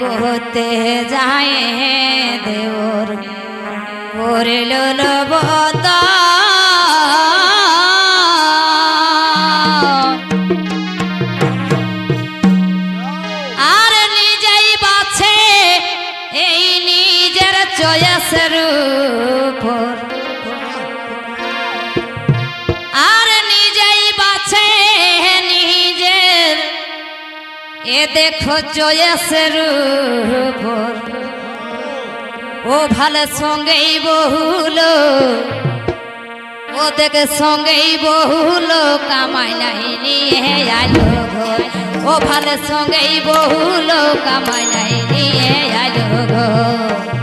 গোতে যায় দেওর পড়ল বত এ দেখো জয়াসের ও ভালো সঙ্গেই বহুল ও দেখে সঙ্গেই বহুল কামাই নাই নিয়ে আলো ঘর। ও ভালো সঙ্গেই বহুল কামাই নাই নিয়ে আলো ঘর।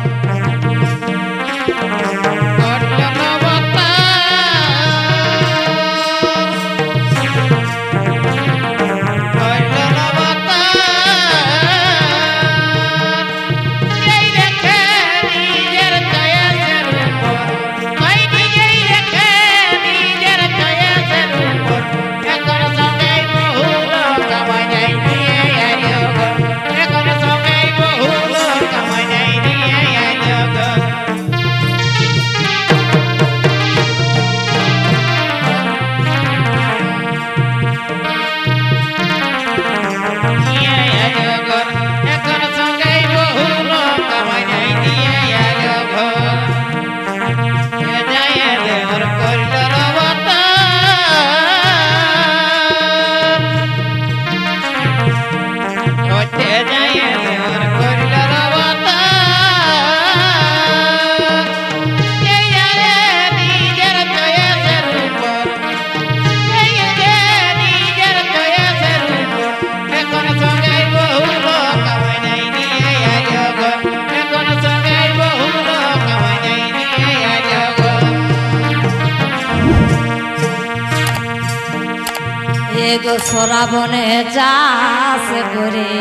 এগো সরাবনে চাষ করে।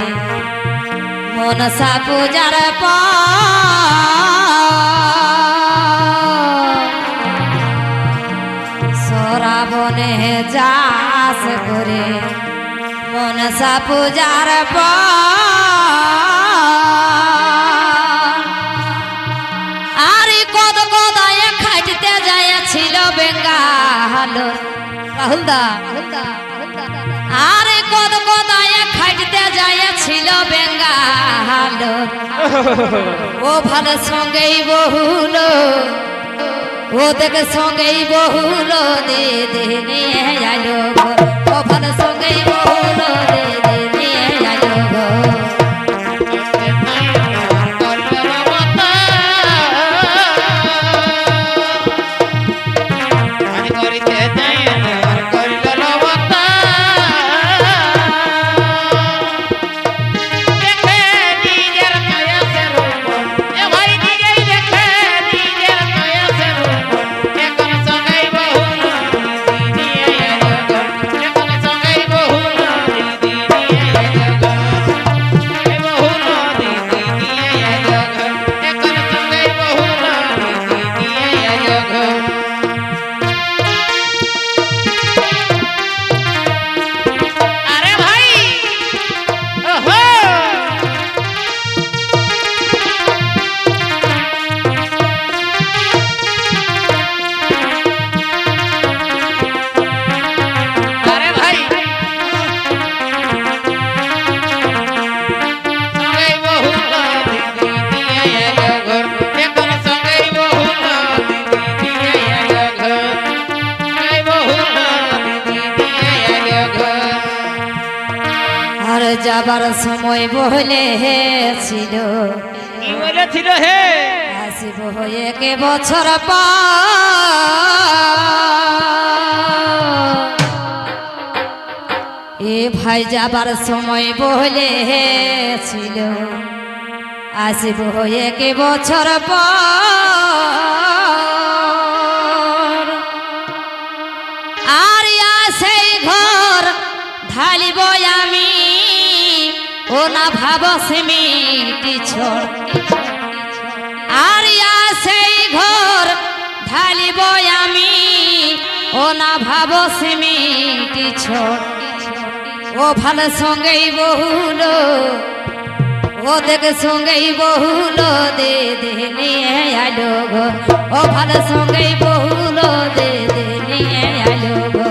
মনসা পূজার সরাবনে চাষ করে। মনসা পূজার আর কদ কদায় খাইতে যাইছিল বেঙ্গাল। রাহুল দা আরে যাইছিল বেঙ্গাল। ও ভালো সঙ্গেই বহুল। ও দেখে সঙ্গেই বহুল দে দে আলো। ও ভালো সঙ্গেই বহুল। আর যাবার সময় বহলে ছিল। কি বলেছিল হে? আসিব একে বছর পর। এ ভাই যাবার সময় বহলে ছিল। আসিব একে বছর পর। সেই ঘর ঢালিব আমি। ও না ভাব সেমিটি ছড় আর সেই ঘর ঢালিব আমি। ও না ভাব সেমিটি ছড় ও ভালো সঙ্গেই বহুল ও দেখ সঙ্গেই বহুল দে দে নিয়ে আলো গো। ও ভালো সঙ্গেই বহুল দে দে নিয়ে আলো গো।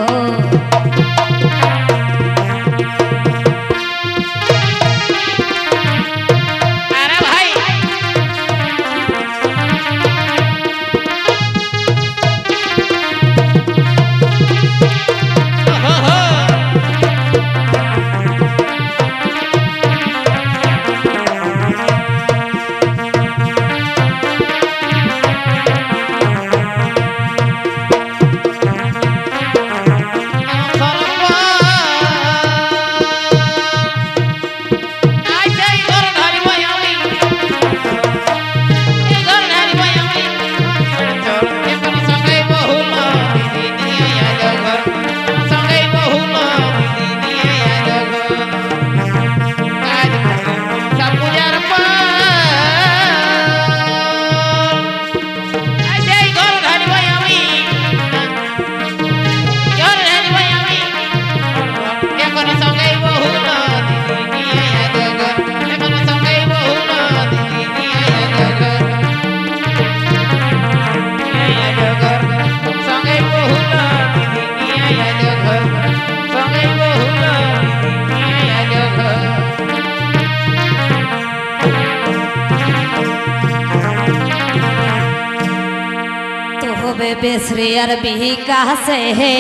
বেসরে আর বিকাশে হে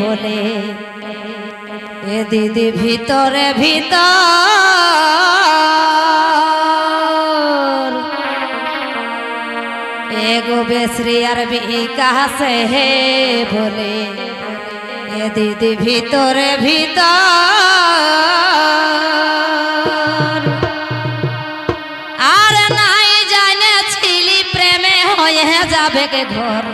বলে। এ দিদি ভিতরে ভিতর। এগো বেসরি আর বিকাশে হে বলে। এ দিদি ভিতরে ভিতর। আর নাই জানে ছিলি প্রেমে হয়ে যাবে কে ঘর।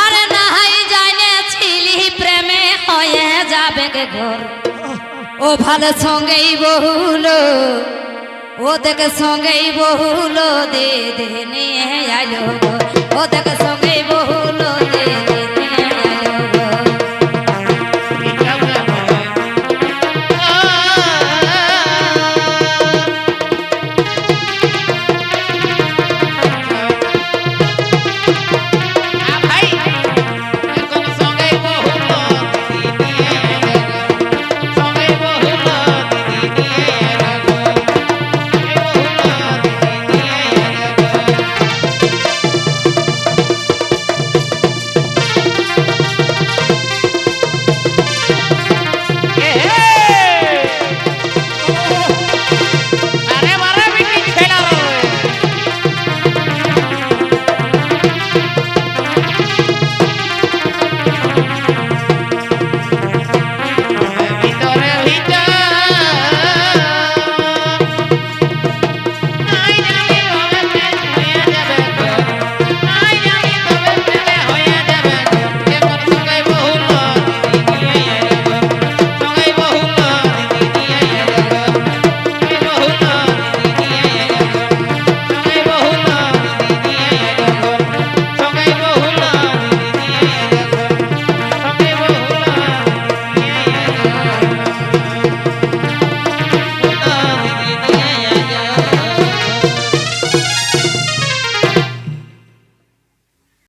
আর নাই জানে ছিলি প্রেমে হয়ে যাবে ঘর ও ভালো সঙ্গেই বহুল, ও দেখে সঙ্গেই বহুল, দে দে নিয়ে আলো। ও দেখে সঙ্গেই বহুল